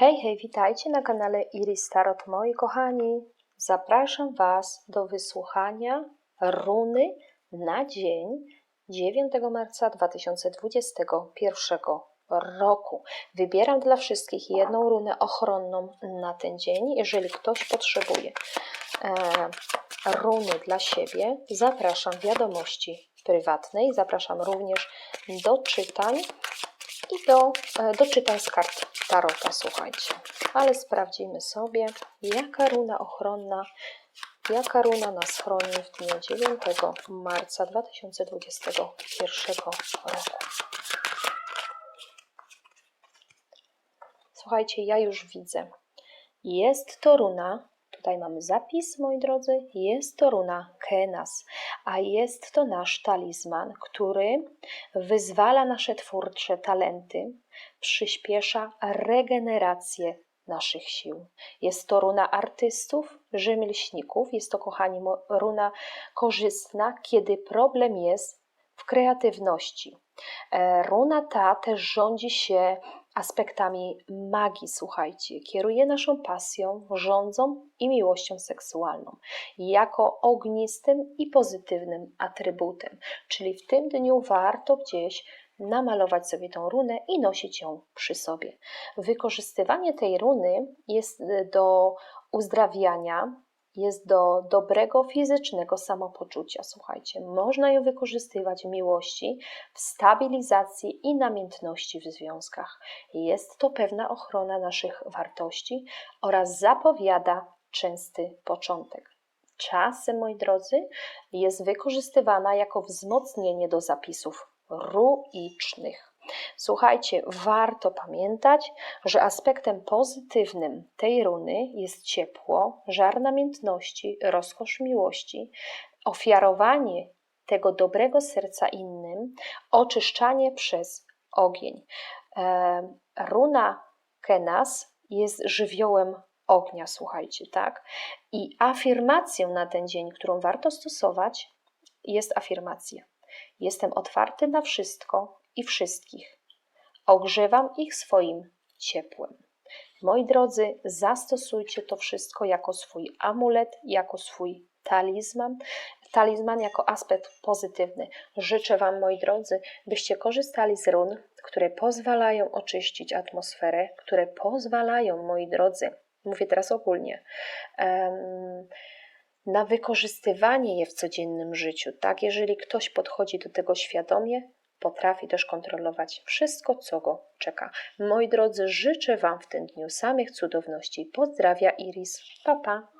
Hej, hej, witajcie na kanale Iris Tarot, moi kochani. Zapraszam Was do wysłuchania runy na dzień 9 marca 2021 roku. Wybieram dla wszystkich jedną runę ochronną na ten dzień. Jeżeli ktoś potrzebuje e, runy dla siebie, zapraszam wiadomości prywatnej. Zapraszam również do czytań i do, e, do czytań z kart Tarota, słuchajcie. Ale sprawdzimy sobie, jaka runa ochronna, jaka runa nas chroni w dniu 9 marca 2021 roku. Słuchajcie, ja już widzę. Jest to runa, tutaj mamy zapis, moi drodzy, jest to runa Kenas, a jest to nasz talizman, który wyzwala nasze twórcze talenty, przyspiesza regenerację naszych sił. Jest to runa artystów, rzemieślników, jest to, kochani, runa korzystna, kiedy problem jest w kreatywności. E, Runa ta też rządzi się aspektami magii, słuchajcie, kieruje naszą pasją, rządzą i miłością seksualną, jako ognistym i pozytywnym atrybutem. Czyli w tym dniu warto gdzieś namalować sobie tą runę i nosić ją przy sobie. Wykorzystywanie tej runy jest y, do uzdrawiania, jest do dobrego fizycznego samopoczucia. Słuchajcie, można ją wykorzystywać w miłości, w stabilizacji i namiętności w związkach. Jest to pewna ochrona naszych wartości oraz zapowiada częsty początek. Czasem, moi drodzy, jest wykorzystywana jako wzmocnienie do zapisów ruicznych. Słuchajcie, warto pamiętać, że aspektem pozytywnym tej runy jest ciepło, żar namiętności, rozkosz miłości, ofiarowanie tego dobrego serca innym, oczyszczanie przez ogień. E, Runa Kenas jest żywiołem ognia, słuchajcie, tak? I afirmacją na ten dzień, którą warto stosować, jest afirmacja. Jestem otwarty na wszystko i wszystkich. Ogrzewam ich swoim ciepłem. Moi drodzy, zastosujcie to wszystko jako swój amulet, jako swój talizman, talizman jako aspekt pozytywny. Życzę Wam, moi drodzy, byście korzystali z run, które pozwalają oczyścić atmosferę, które pozwalają, moi drodzy, mówię teraz ogólnie, na wykorzystywanie je w codziennym życiu. Tak, jeżeli ktoś podchodzi do tego świadomie, potrafi też kontrolować wszystko, co go czeka. Moi drodzy, życzę Wam w tym dniu samych cudowności. Pozdrawia Iris. Pa, pa.